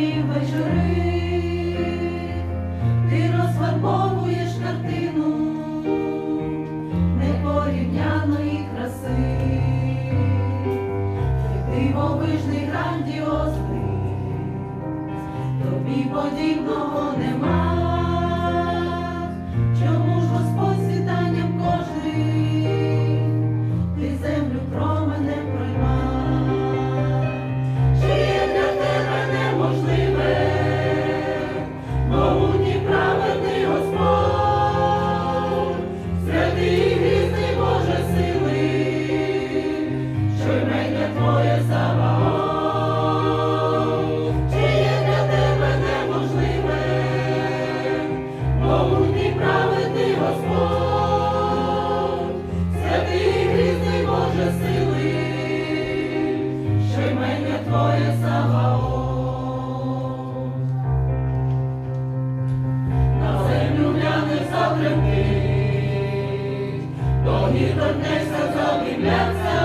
темряві вечори, ти розфарбовуєш картину непорівняної краси, ти дивовижний грандіозний, тобі подібного не. Огні до неса задивляться,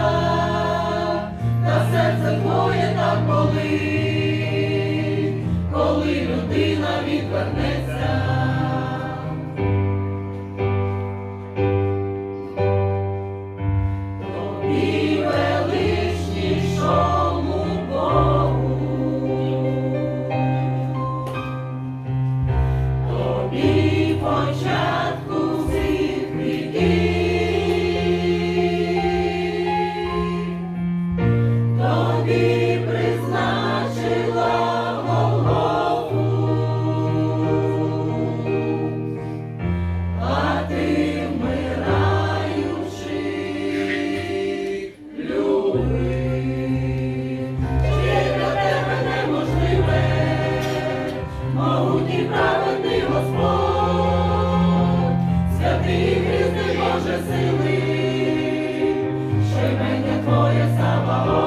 та серце твоє. і праведний Господь, святий Христи Боже сили, що мене твоє слава.